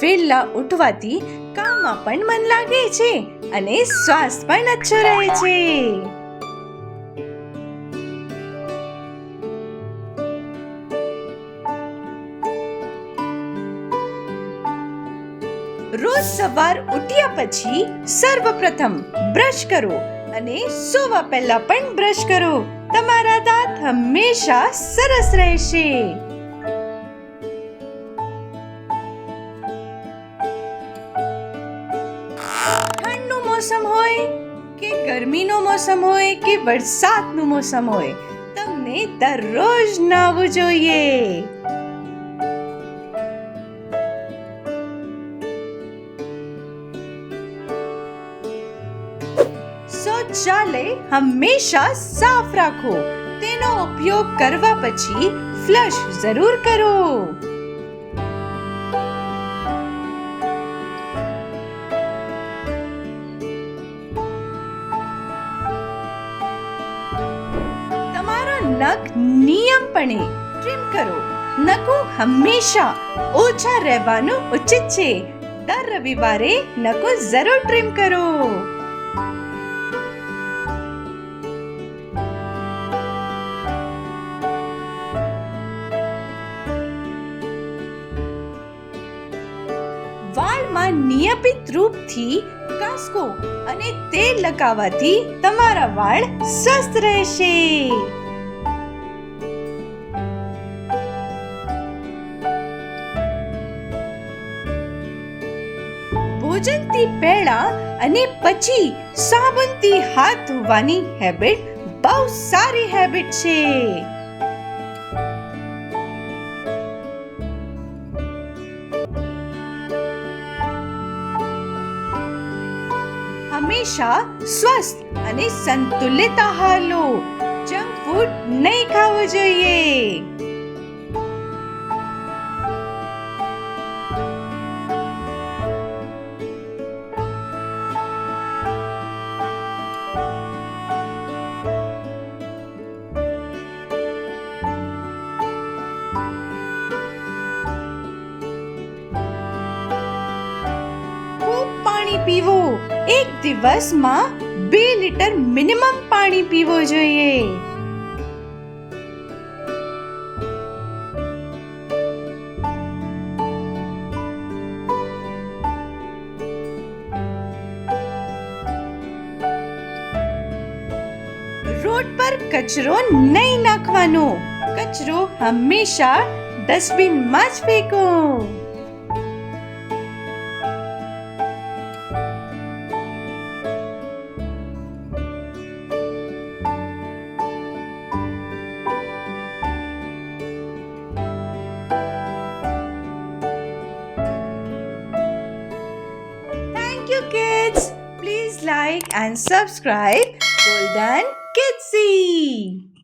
વહેલા ઉઠવાથી કામમાં પણ મન લાગે છે અને સ્વાસ્થ્ય પણ અચ્છો રહે છે. રોજ સવાર ઉઠ્યા પછી સર્વપ્રથમ બ્રશ કરો અને સોવા પહેલા પણ બ્રશ કરો. તમારા દાંત હંમેશા સરસ રહેશે. મોસમ હોય કે ગરમીનો મોસમ હોય કે વરસાદનું મોસમ હોય, તમને દરરોજ નાવું જોઈએ. શૌચાલય હંમેશા સાફ રાખો. તેનો ઉપયોગ કરવા પછી ફ્લશ જરૂર કરો. નખ નિયમપણે ટ્રીમ કરો. નખો હંમેશા ઓછા રહેવાનું ઉચિત છે. દર રવિવારે નખો જરૂર ટ્રીમ કરો. વાળમાં નિયમિત રૂપથી કાસ્કો અને તેલ લગાવવાથી તમારા વાળ સ્વસ્થ રહેશે. ભોજનથી પહેલા અને પછી સાબુનથી હાથ ધોવાની હેબિટ બહુ સારી હેબિટ છે. હંમેશા સ્વસ્થ અને સંતુલિત આહાર લો. જંક ફૂડ નહીં ખાવું જોઈએ. પીવું એક દિવસમાં બે લીટર મિનિમમ પાણી પીવું જોઈએ રોડ પર કચરો નહીં નાખવાનો કચરો હંમેશા ડસ્ટબિનમાં જ ફેંકો you, kids. Please like and subscribe Golden Kidsy.